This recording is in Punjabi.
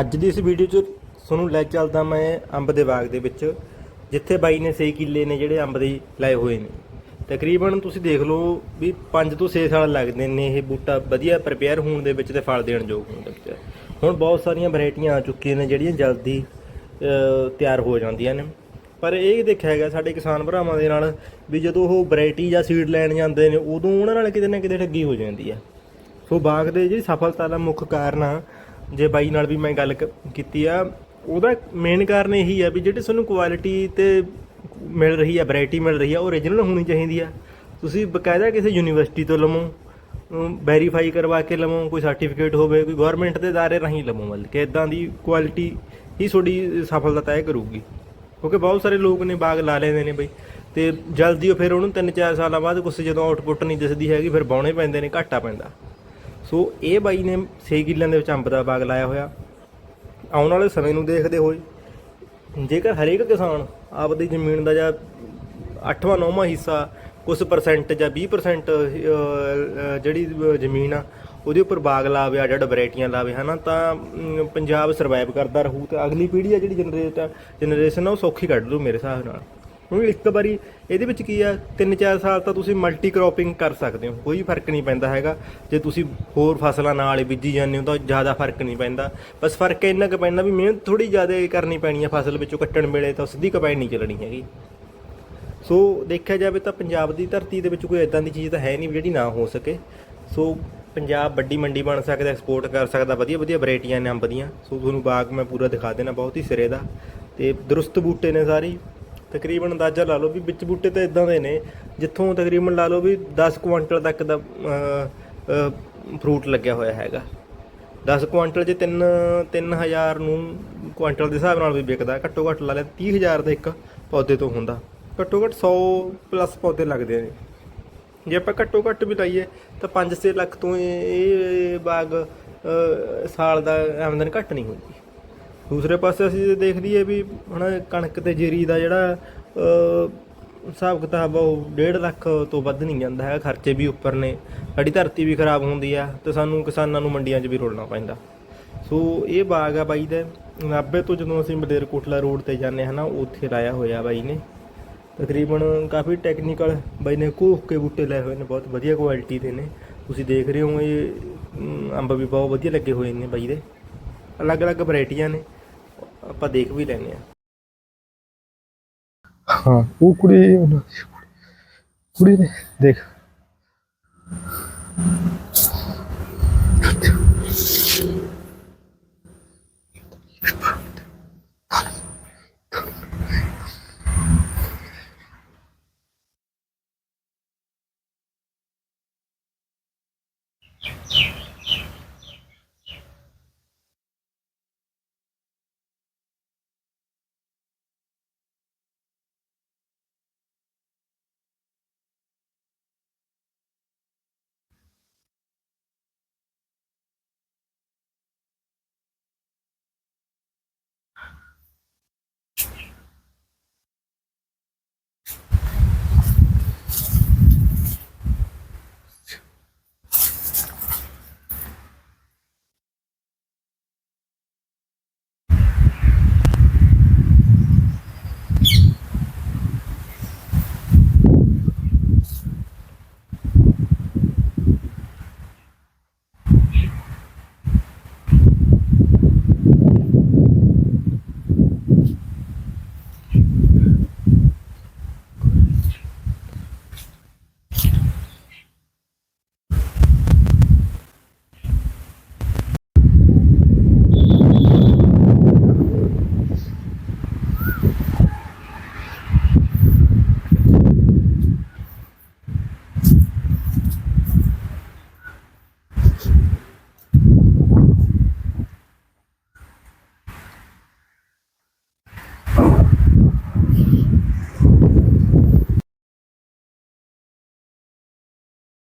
ਅੱਜ ਦੀ ਇਸ ਵੀਡੀਓ 'ਚ ਤੁਹਾਨੂੰ ਲੈ ਚੱਲਦਾ ਮੈਂ ਅੰਬ ਦੇ ਬਾਗ ਦੇ ਵਿੱਚ, ਜਿੱਥੇ ਬਾਈ ਨੇ 6 ਕਿੱਲੇ ਨੇ ਜਿਹੜੇ ਅੰਬ ਦੇ ਲਾਏ ਹੋਏ ਨੇ। ਤਕਰੀਬਨ ਤੁਸੀਂ ਦੇਖ ਲਓ ਵੀ 5 ਤੋਂ 6 ਸਾਲ ਲੱਗਦੇ ਨੇ ਇਹ ਬੂਟਾ ਵਧੀਆ ਪ੍ਰਪੇਅਰ ਹੋਣ ਦੇ ਵਿੱਚ ਤੇ ਫਲ ਦੇਣ ਯੋਗ ਹੋਣ ਦੇ ਵਿੱਚ। ਹੁਣ ਬਹੁਤ ਸਾਰੀਆਂ ਵੈਰਾਈਟੀਆਂ ਆ ਚੁੱਕੀਆਂ ਨੇ ਜਿਹੜੀਆਂ ਜਲਦੀ ਤਿਆਰ ਹੋ ਜਾਂਦੀਆਂ ਨੇ। ਪਰ ਇਹ ਦੇਖਿਆ ਹੈਗਾ ਸਾਡੇ ਕਿਸਾਨ ਭਰਾਵਾਂ ਦੇ ਨਾਲ ਵੀ ਜਦੋਂ ਉਹ ਵੈਰਾਈਟੀ ਜਾਂ ਸੀਡ ਲੈਣ ਜਾਂਦੇ ਨੇ, ਉਦੋਂ ਉਹਨਾਂ ਨਾਲ ਕਿਤੇ ਨਾ ਕਿਤੇ ਠੱਗੀ ਹੋ ਜਾਂਦੀ ਆ। ਸੋ ਬਾਗ ਦੇ ਜਿਹੜੀ ਸਫਲਤਾ ਦਾ ਮੁੱਖ ਕਾਰਨ ਆ ਜੇ ਬਾਈ ਨਾਲ ਵੀ ਮੈਂ ਗੱਲ ਕ- ਕੀਤੀ ਆ, ਉਹਦਾ ਮੇਨ ਕਾਰਨ ਇਹੀ ਆ ਵੀ ਜਿਹੜੀ ਤੁਹਾਨੂੰ ਕੁਆਲਿਟੀ ਤੇ ਮਿਲ ਰਹੀ ਆ ਵੈਰਾਈਟੀ ਮਿਲ ਰਹੀ ਆ ਓਰੀਜਨਲ ਹੋਣੀ ਚਾਹੀਦੀ ਆ। ਤੁਸੀਂ ਬਕਾਇਦਾ ਕਿਸੇ ਯੂਨੀਵਰਸਿਟੀ ਤੋਂ ਲਵੋ ਵੈਰੀਫਾਈ ਕਰਵਾ ਕੇ ਲਵੋ, ਕੋਈ ਸਰਟੀਫਿਕੇਟ ਹੋਵੇ, ਕੋਈ ਗਵਰਨਮੈਂਟ ਦੇ ਦਾਇਰੇ ਰਾਹੀਂ ਲਵੋ ਮਤਲਬ ਕਿ ਇਦਾਂ ਦੀ ਕੁਆਲਿਟੀ ਹੀ ਤੁਹਾਡੀ ਸਫਲਤਾ ਤੈਅ ਕਰੂਗੀ। ਕਿਉਂਕਿ ਬਹੁਤ ਸਾਰੇ ਲੋਕ ਨੇ ਬਾਗ ਲਾ ਲੈਂਦੇ ਨੇ ਬਈ, ਤੇ ਜਲਦੀ ਉਹ ਫਿਰ ਉਹਨੂੰ 3-4 ਸਾਲਾਂ ਬਾਅਦ ਕੁਛ ਜਦੋਂ ਆਊਟਪੁੱਟ ਨਹੀਂ ਦਿਸਦੀ ਹੈਗੀ, ਫਿਰ ਬਾਉਣੇ ਪੈਂਦੇ ਨੇ, ਘਾਟਾ ਪੈਂਦਾ। ਸੋ ਇਹ ਬਾਈ ਨੇ 6 ਕਿੱਲਿਆਂ ਦੇ ਵਿੱਚ ਅੰਬ ਦਾ ਬਾਗ ਲਾਇਆ ਹੋਇਆ। ਆਉਣ ਵਾਲੇ ਸਮੇਂ ਨੂੰ ਦੇਖਦੇ ਹੋਏ, ਜੇਕਰ ਹਰੇਕ ਕਿਸਾਨ ਆਪਦੀ ਜ਼ਮੀਨ ਦਾ ਜਾਂ 8ਵਾਂ 9ਵਾਂ ਹਿੱਸਾ ਕੁਝ ਪਰਸੈਂਟ ਜਾਂ 20% ਜਿਹੜੀ ਜ਼ਮੀਨ ਆ, ਉਹਦੇ ਉੱਪਰ ਬਾਗ ਲਾਵੇ ਅੱਡ ਅੱਡ ਵੈਰਾਈਟੀਆਂ ਲਾਵੇ, ਹਨਾ, ਤਾਂ ਪੰਜਾਬ ਸਰਵਾਈਵ ਕਰਦਾ ਰਹੂ। ਤੇ ਅਗਲੀ ਪੀੜ੍ਹੀ ਆ ਜਿਹੜੀ ਜਨਰੇਟ ਜਨਰੇਸ਼ਨ ਆ, ਉਹ ਸੌਖੀ ਕੱਢ ਲੂ ਮੇਰੇ ਹਿਸਾਬ ਨਾਲ। ਹੁਣ ਇੱਕ ਵਾਰੀ ਇਹਦੇ ਵਿੱਚ ਕੀ ਆ 3-4 ਸਾਲ ਤਾਂ ਤੁਸੀਂ ਮਲਟੀ ਕ੍ਰੋਪਿੰਗ ਕਰ ਸਕਦੇ ਹੋ, ਕੋਈ ਫ਼ਰਕ ਨਹੀਂ ਪੈਂਦਾ ਹੈਗਾ। ਜੇ ਤੁਸੀਂ ਹੋਰ ਫਸਲਾਂ ਨਾਲ ਬੀਜੀ ਜਾਂਦੇ ਹੋ ਤਾਂ ਜ਼ਿਆਦਾ ਫ਼ਰਕ ਨਹੀਂ ਪੈਂਦਾ। ਬਸ ਫ਼ਰਕ ਇੰਨਾ ਕੁ ਪੈਂਦਾ ਵੀ ਮਿਹਨਤ ਥੋੜੀ ਜ਼ਿਆਦਾ ਕਰਨੀ ਪੈਣੀ ਆ ਫਸਲ ਵਿੱਚੋਂ ਕੱਟਣ ਵੇਲੇ, ਤਾਂ ਸਿੱਧੀ ਕਪਾਈ ਨਹੀਂ ਚੱਲਣੀ ਹੈਗੀ। ਸੋ ਦੇਖਿਆ ਜਾਵੇ ਤਾਂ ਪੰਜਾਬ ਦੀ ਧਰਤੀ ਦੇ ਵਿੱਚ ਕੋਈ ਇਦਾਂ ਦੀ ਚੀਜ਼ ਤਾਂ ਹੈ ਨਹੀਂ ਵੀ ਜਿਹੜੀ ਨਾ ਹੋ ਸਕੇ। ਸੋ ਪੰਜਾਬ ਵੱਡੀ ਮੰਡੀ ਬਣ ਸਕਦਾ ਐਕਸਪੋਰਟ ਕਰ ਸਕਦਾ, ਵਧੀਆ ਵਧੀਆ ਵੈਰਾਈਟੀਆਂ ਨੇ ਅੰਬ ਦੀਆਂ। ਸੋ ਤੁਹਾਨੂੰ ਬਾਗ ਮੈਂ ਪੂਰਾ ਦਿਖਾ ਦੇਣਾ, ਬਹੁਤ ਹੀ ਸਿਰੇ ਦਾ। ਤੇ ਦਰੁਸਤ ਬੂਟੇ ਨੇ ਸਾਰੇ। ਤਕਰੀਬਨ ਅੰਦਾਜ਼ਾ ਲਾ ਲਓ ਵੀ ਵਿੱਚ ਬੂਟੇ ਤਾਂ ਇਦਾਂ ਦੇ ਨੇ, ਜਿੱਥੋਂ ਤਕਰੀਬਨ ਲਾ ਲਓ ਵੀ 10 ਕੁਆਂਟਲ ਤੱਕ ਦਾ ਫਰੂਟ ਲੱਗਿਆ ਹੋਇਆ ਹੈਗਾ। 10 ਕੁਆਂਟਲ ਜੇ 3 3000 ਨੂੰ ਕੁਇੰਟਲ ਦੇ ਹਿਸਾਬ ਨਾਲ ਵੀ ਵਿਕਦਾ, ਘੱਟੋ ਘੱਟ ਲਾ ਲਿਆ 30000 ਦਾ ਇੱਕ ਪੌਦੇ ਤੋਂ ਹੁੰਦਾ। ਘੱਟੋ ਘੱਟ 100 ਪਲੱਸ ਪੌਦੇ ਲੱਗਦੇ ਨੇ। ਜੇ ਆਪਾਂ ਘੱਟੋ ਘੱਟ ਵੀ ਲਾਈਏ, ਤਾਂ 5-6 ਲੱਖ ਤੋਂ ਇਹ ਬਾਗ ਸਾਲ ਦਾ ਆਮਦਨ ਘੱਟ ਨਹੀਂ ਹੁੰਦੀ। ਦੂਸਰੇ ਪਾਸੇ ਅਸੀਂ ਜੇ ਦੇਖ ਲਈਏ ਵੀ ਹੁਣ ਕਣਕ ਤੇ ਜੀਰੀ ਦਾ ਜਿਹੜਾ ਹਿਸਾਬ ਕਿਤਾਬ ਆ, ਉਹ 1.5 ਲੱਖ ਤੋਂ ਵੱਧ ਨਹੀਂ ਜਾਂਦਾ ਹੈ ਖਰਚੇ ਵੀ ਉੱਪਰ ਨੇ। ਸਾਡੀ ਧਰਤੀ ਵੀ ਖਰਾਬ ਹੁੰਦੀ ਆ ਤੇ ਸਾਨੂੰ ਕਿਸਾਨਾਂ ਨੂੰ ਮੰਡੀਆਂ 'ਚ ਵੀ ਰੋਲਣਾ ਪੈਂਦਾ। ਸੋ ਇਹ ਬਾਗ ਆ ਬਾਈ ਦਾ। ਨਾਭੇ ਤੋਂ ਜਦੋਂ ਅਸੀਂ ਮਲੇਰਕੋਟਲਾ ਰੋਡ ਤੇ ਜਾਂਦੇ ਹਾਂ ਨਾ, ਉੱਥੇ ਲਾਇਆ ਹੋਇਆ ਬਾਈ ਨੇ। ਤਕਰੀਬਨ ਕਾਫੀ ਟੈਕਨੀਕਲ ਬਾਈ ਨੇ ਘੋਖ ਕੇ ਬੂਟੇ ਲਏ ਹੋਏ ਨੇ, ਬਹੁਤ ਵਧੀਆ ਕੁਆਲਿਟੀ ਦੇ ਨੇ। ਤੁਸੀਂ ਦੇਖ ਰਹੇ ਹੋ ਇਹ ਅੰਬ ਵੀ ਬਹੁਤ ਵਧੀਆ ਲੱਗੇ ਹੋਏ ਨੇ ਬਾਈ ਦੇ। ਅਲੱਗ-ਅਲੱਗ ਵੈਰਾਈਟੀਆਂ ਨੇ। ਆਪਾਂ ਦੇਖ ਵੀ ਲੈਣੇ ਆ ਹਾਂ ਉਹ ਕੁੜੀ ਉਹਨਾਂ ਦੀ ਕੁੜੀ ਨੇ ਦੇਖ।